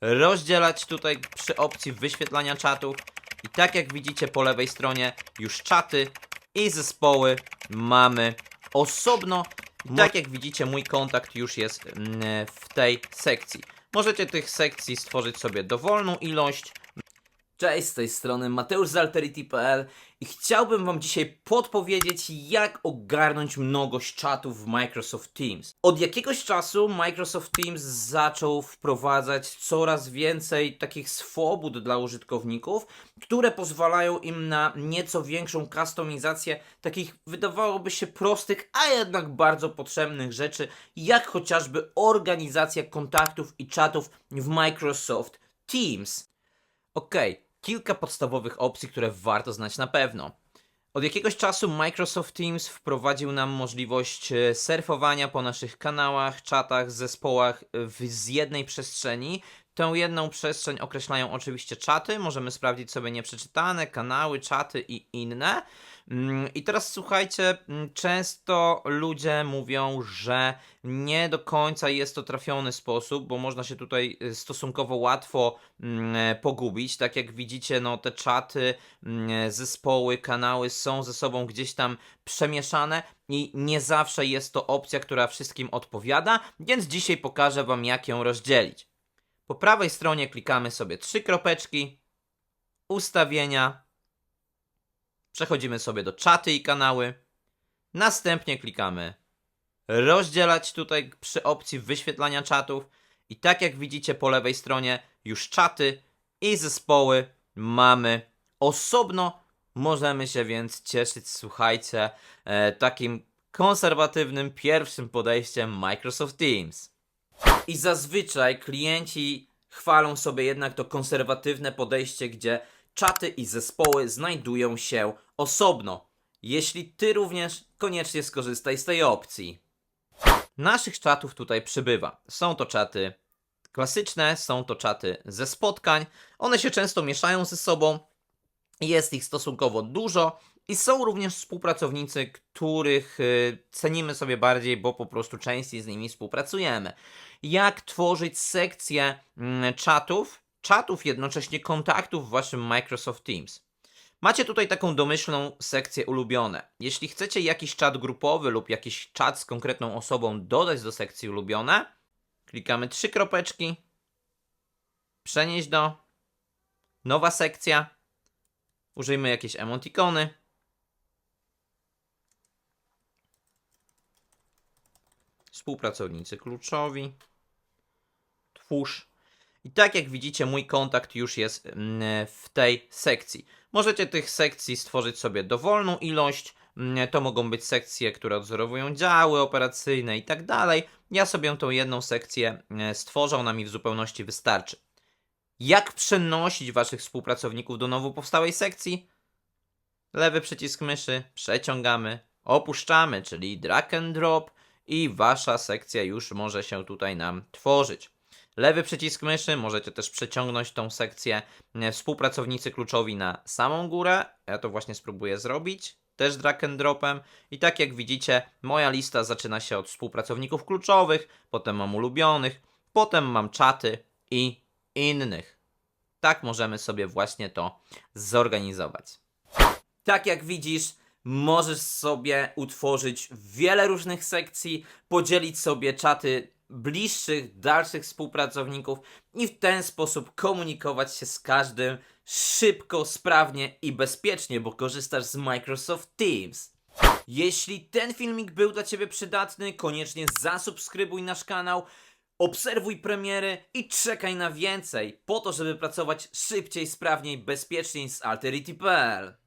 rozdzielać tutaj przy opcji wyświetlania czatów. I tak jak widzicie po lewej stronie już czaty i zespoły mamy osobno. I tak jak widzicie mój kontakt już jest mm, w tej sekcji. Możecie tych sekcji stworzyć sobie dowolną ilość. Cześć, z tej strony Mateusz z Alterity.pl i chciałbym Wam dzisiaj podpowiedzieć, jak ogarnąć mnogość czatów w Microsoft Teams. Od jakiegoś czasu Microsoft Teams zaczął wprowadzać coraz więcej takich swobód dla użytkowników, które pozwalają im na nieco większą kustomizację takich wydawałoby się prostych, a jednak bardzo potrzebnych rzeczy, jak chociażby organizacja kontaktów i czatów w Microsoft Teams. Okej, kilka podstawowych opcji, które warto znać na pewno. Od jakiegoś czasu Microsoft Teams wprowadził nam możliwość e, surfowania po naszych kanałach, czatach, zespołach e, z jednej przestrzeni. Tę jedną przestrzeń określają oczywiście czaty, możemy sprawdzić sobie nieprzeczytane, kanały, czaty i inne. Mm, I teraz słuchajcie, mm, często ludzie mówią, że nie do końca jest to trafiony sposób, bo można się tutaj y, stosunkowo łatwo mm, e, pogubić. Tak jak widzicie, no te czaty, e, zespoły, kanały są ze sobą gdzieś tam przemieszane i nie zawsze jest to opcja, która wszystkim odpowiada, więc dzisiaj pokażę Wam, jak ją rozdzielić. Po prawej stronie klikamy sobie trzy kropeczki, ustawienia, przechodzimy sobie do czaty i kanały, następnie klikamy rozdzielać tutaj przy opcji wyświetlania czatów i tak jak widzicie po lewej stronie już czaty i zespoły mamy osobno. Możemy się więc cieszyć, słuchajcie, e, takim konserwatywnym pierwszym podejściem Microsoft Teams. I zazwyczaj klienci chwalą sobie jednak to konserwatywne podejście, gdzie czaty i zespoły znajdują się osobno. Jeśli ty również, koniecznie skorzystaj z tej opcji. Naszych czatów tutaj przybywa. Są to czaty klasyczne, są to czaty ze spotkań. One się często mieszają ze sobą. Jest ich stosunkowo dużo i są również współpracownicy, których y, cenimy sobie bardziej, bo po prostu częściej z nimi współpracujemy. Jak tworzyć sekcje mm, czatów, czatów jednocześnie kontaktów w waszym Microsoft Teams. Macie tutaj taką domyślną sekcję ulubione. Jeśli chcecie jakiś czat grupowy lub jakiś czat z konkretną osobą dodać do sekcji ulubione, klikamy trzy kropeczki, przenieść do, nowa sekcja, użyjmy jakieś emotikony. Współpracownicy kluczowi. Twórz. I tak jak widzicie, mój kontakt już jest mm, w tej sekcji. Możecie tych sekcji stworzyć sobie dowolną ilość. Mm, To mogą być sekcje, które odzorowują działy operacyjne i tak dalej. Ja sobie tą jedną sekcję mm, stworzę, ona mi w zupełności wystarczy. Jak przenosić waszych współpracowników do nowo powstałej sekcji? Lewy przycisk myszy, przeciągamy, opuszczamy, czyli drag and drop i wasza sekcja już może się tutaj nam tworzyć. Lewy przycisk myszy, możecie też przeciągnąć tą sekcję e, współpracownicy kluczowi na samą górę. Ja to właśnie spróbuję zrobić. Też drag and dropem. I tak jak widzicie, moja lista zaczyna się od współpracowników kluczowych, potem mam ulubionych, potem mam czaty i innych. Tak możemy sobie właśnie to zorganizować. Tak jak widzisz, możesz sobie utworzyć wiele różnych sekcji, podzielić sobie czaty bliższych, dalszych współpracowników i w ten sposób komunikować się z każdym szybko, sprawnie i bezpiecznie, bo korzystasz z Microsoft Teams. Jeśli ten filmik był dla Ciebie przydatny, koniecznie zasubskrybuj nasz kanał, obserwuj premiery i czekaj na więcej, po to, żeby pracować szybciej, sprawniej, bezpieczniej z Alterity.pl.